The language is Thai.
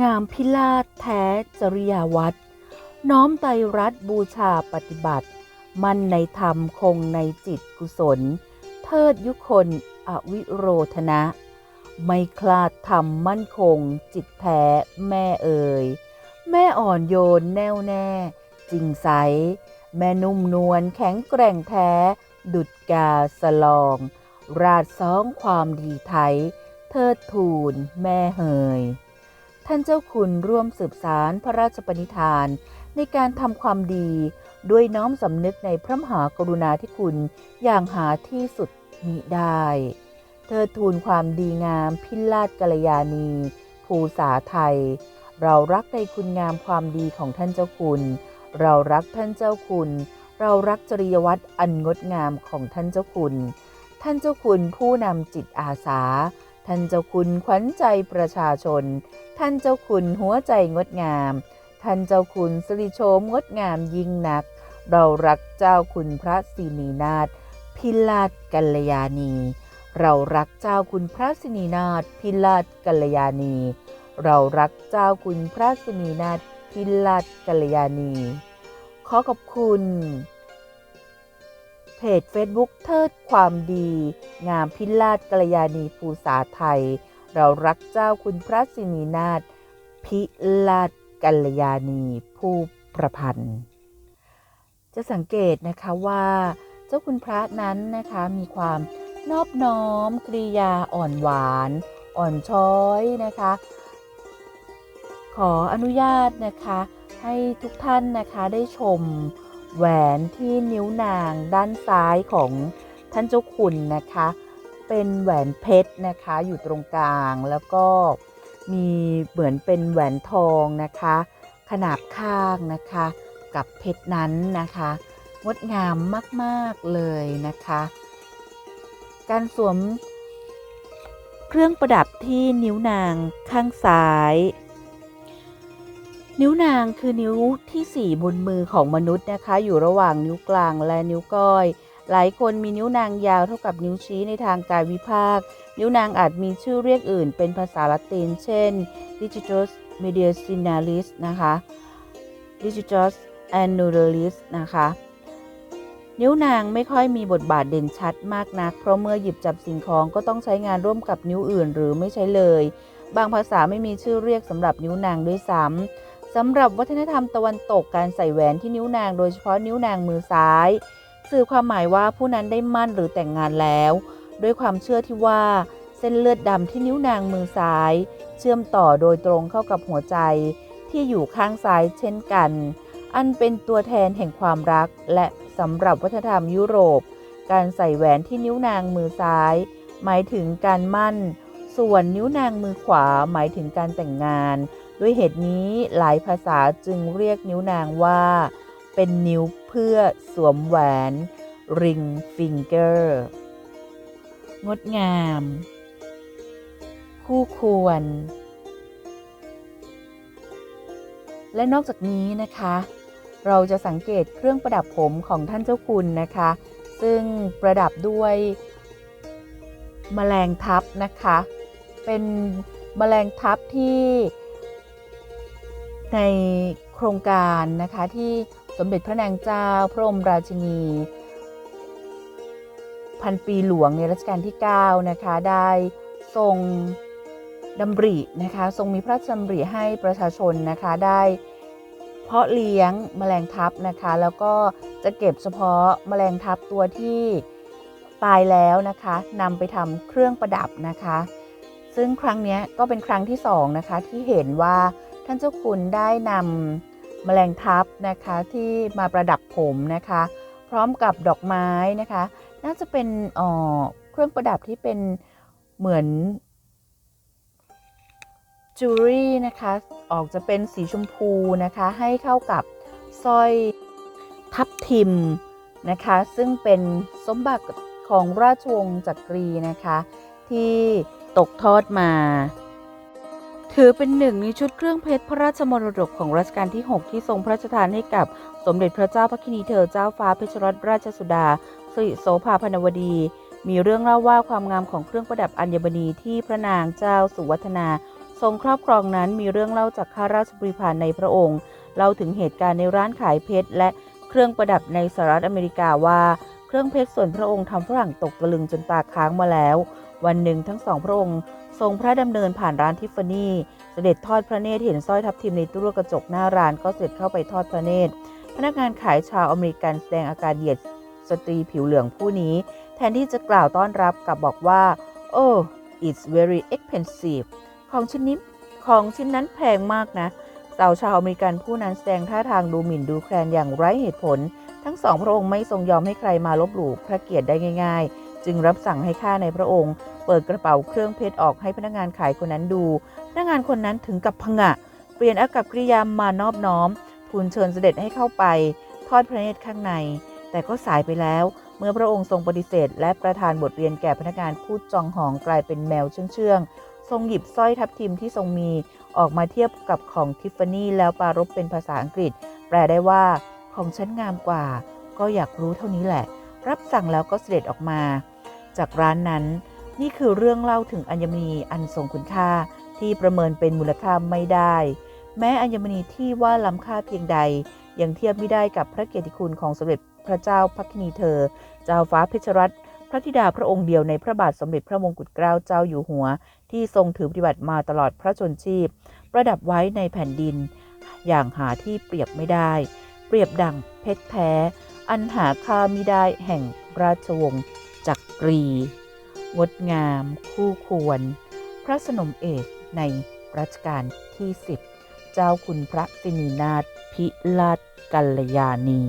งามพิลาศแท้จริยาวัดน้อมไตรัตบูชาปฏิบัติ มั่นในธรรมคงในจิตกุศล เทิดยุคนอวิโรธนะ ไม่คลาดธรรมมั่นคง จิตแท้แม่เอ่ยแม่อ่อนโยนแน่วแน่ จริงใส แม่นุ่มนวลแข็งแกร่งแท้ ดุดกาสลอง ราดซ้องความดีไทย เทิดทูนแม่เฮย ท่านเจ้าคุณร่วมสืบสารพระราชปณิธาน ในการทำความดีด้วยน้อมสำนึกในพระมหากรุณาธิคุณอย่างหาที่สุดมิได้เทิดทูนความดีงามพิลาศกัลยาณีภูษาไทย เรารักในคุณงามความดีของท่านเจ้าคุณ เรารักท่านเจ้าคุณ เรารักจริยวัตรอันงดงามของท่านเจ้าคุณ ท่านเจ้าคุณผู้นำจิตอาสา ท่านเจ้าคุณขวัญใจประชาชน ท่านเจ้าคุณหัวใจงดงาม ท่านเจ้าคุณสิริโฉมงดงามยิ่งนัก เรารักเจ้าคุณพระศินีนาถพิลาศกัลยาณี เรารักเจ้าคุณพระศินีนาถพิลาศกัลยาณี เรารักเจ้าคุณพระศินีนาถพิลาศกัลยาณี ขอขอบคุณ เพจ Facebook เทิดความดี งามพิลาศกัลยาณีภูษาไทย เรารักเจ้าคุณพระศินีนาถพิลาศกัลยาณีผู้ประพันธ์ จะสังเกตนะคะว่า เจ้าคุณพระนั้นนะคะมีความนอบน้อมกริยาอ่อนหวาน อ่อนช้อยนะคะ ขออนุญาตนะคะให้ทุกท่านนะคะได้ชม แหวนที่นิ้วนางด้านซ้ายของท่านเจ้าคุณนะคะ เป็นแหวนเพชรนะคะอยู่ตรงกลางแล้วก็มีเหมือนเป็นแหวนทองนะคะ ขนาบข้างนะคะ กับเพชรนั้นนะคะงดงามมากๆเลยนะคะ การสวมเครื่องประดับที่นิ้วนางข้างซ้าย นิ้วนางคือนิ้วที่ 4 บนมือของมนุษย์นะคะ อยู่ระหว่างนิ้วกลางและนิ้วก้อย หลายคนมีนิ้วนางยาวเท่ากับนิ้วชี้ในทางกายวิภาคนิ้วนางอาจมีชื่อเรียกอื่นเป็นภาษาละติน เช่น digitus mediacinalis นะคะ digitus annularis นะคะนิ้วนางไม่ค่อยมีบทบาทเด่นชัดมากนัก เพราะเมื่อหยิบจับสิ่งของก็ต้องใช้งานร่วมกับนิ้วอื่นหรือไม่ใช้เลย บางภาษาไม่มีชื่อเรียกสำหรับนิ้วนางด้วยซ้ำ สำหรับวัฒนธรรมตะวันตกการใส่แหวนที่นิ้วนางโดยเฉพาะนิ้วนางมือซ้าย สื่อความหมายว่าผู้นั้นได้มั่นหรือแต่งงานแล้ว ด้วยความเชื่อที่ว่าเส้นเลือดดำที่นิ้วนางมือซ้าย เชื่อมต่อโดยตรงเข้ากับหัวใจ ที่อยู่ข้างซ้ายเช่นกัน อันเป็นตัวแทนแห่งความรัก และสำหรับวัฒนธรรมยุโรป การใส่แหวนที่นิ้วนางมือซ้าย หมายถึงการมั่น ส่วนนิ้วนางมือขวาหมายถึงการแต่งงาน ด้วยเหตุนี้หลายภาษาจึงเรียกนิ้วนางว่า เป็นนิ้วเพื่อสวมแหวน ring finger งดงาม คู่ควร และนอกจากนี้นะคะ เราจะสังเกตเครื่องประดับผมของท่านเจ้าคุณนะคะ ซึ่งประดับด้วยแมลงทับนะคะ เป็นแมลงทับที่ ในโครงการนะคะที่สมเด็จพระนางเจ้า พระบรมราชินี พันปีหลวงในรัชกาลที่ 9 นะคะ ได้ทรงดำรินะคะทรงมีพระราชดำริให้ประชาชนนะคะได้เพาะเลี้ยงแมลงทับนะคะ แล้วก็จะเก็บเฉพาะแมลงทับตัวที่ตายแล้วนะคะนำไปทำเครื่องประดับนะคะ ซึ่งครั้งนี้ก็เป็นครั้งที่สองนะคะที่เห็นว่า ท่านเจ้าคุณได้นำแมลงทับนะคะที่มาประดับผมนะคะ พร้อมกับดอกไม้นะคะ น่าจะเป็นเอ่อเครื่องประดับที่เป็นเหมือนจูรี่นะคะออกจะเป็นสีชมพูนะคะ ให้เข้ากับสร้อยทับทิมนะคะ ซึ่งเป็นสมบัติของราชวงศ์จักรีนะคะ ที่ตกทอดมา ถือเป็นหนึ่งในชุดเครื่องเพชรพระราชมรดกของรัชกาลที่ 6 ที่ทรงพระราชทานให้กับสมเด็จพระเจ้าพระคินีเธอเจ้าฟ้าเพชรรัตนราชสุดาสิริโสภาพนวดี มีเรื่องเล่าว่าความงามของเครื่องประดับอัญมณีที่พระนางเจ้าสุวัฒนา ทรงครอบครองนั้นมีเรื่องเล่าจากข้าราชบริพารในพระองค์เล่าถึงเหตุการณ์ในร้านขายเพชรและเครื่องประดับในสหรัฐอเมริกาว่าเครื่องเพชรส่วนพระองค์ทำฝรั่งตกตะลึงจนตาค้างมาแล้ว วันหนึ่งทั้งสองพระองค์ ทรงพระดำเนินผ่านร้านทิฟฟานี่ เสด็จทอดพระเนตรเห็นสร้อยทับทิมในตู้กระจกหน้าร้านก็เสด็จเข้าไปทอดพระเนตร พนักงานขายชาวอเมริกันแสดงอาการเหยียดสตรีผิวเหลืองผู้นี้ แทนที่จะกล่าวต้อนรับกลับบอกว่า โอ้ it's very expensive ของชิ้นนี้ของชิ้นนั้นแพงมากนะสาวชาวอเมริกันผู้นั้นแสดงท่าทางดูหมิ่นดูแคลนอย่างไร้เหตุผล ทั้งสองพระองค์ไม่ทรงยอมให้ใครมาลบหลู่พระเกียรติได้ง่ายๆ จึงรับสั่งให้ข้าในพระองค์ เปิดกระเป๋าเครื่องเพชรออกให้พนักงานขายคนนั้นดู พนักงานคนนั้นถึงกับพงะ เปลี่ยนอากับกริยามานอบน้อม ทูลเชิญเสด็จให้เข้าไป ทอดพระเนตรข้างใน แต่ก็สายไปแล้ว เมื่อพระองค์ทรงปฏิเสธ และประทานบทเรียนแก่พนักงานพูดจองหองกลายเป็นแมวเชื่องๆทรงหยิบสร้อยทับทิมที่ทรงมีออกมาเทียบกับของทิฟฟานี่แล้วปารบเป็นภาษาอังกฤษ แปลได้ว่าของฉันงามกว่า ก็อยากรู้เท่านี้แหละ รับสั่งแล้วก็เสด็จออกมา จากร้านนั้น นี่คือเรื่องเล่าถึงอัญมณีอันทรงคุณค่าที่ประเมินเป็นมูลค่าไม่ได้ แม้อัญมณีที่ว่าล้ำค่าเพียงใด ยังเทียบไม่ได้กับพระเกียรติคุณของสมเด็จพระเจ้าพักนีเธอ เจ้าฟ้าเพชรรัตน์พระธิดาพระองค์เดียวในพระบาทสมเด็จพระมงกุฎเกล้าเจ้าอยู่หัว ที่ทรงถือปฏิบัติมาตลอดพระชนชีพ ประดับไว้ในแผ่นดิน อย่างหาที่เปรียบไม่ได้ เปรียบดังเพชรแท้ อันหาค่ามิได้แห่งราชวงศ์จักรี งดงามคู่ควร พระสนมเอกในรัชกาลที่10เจ้าคุณพระสินีนาถพิลาศกัลยาณี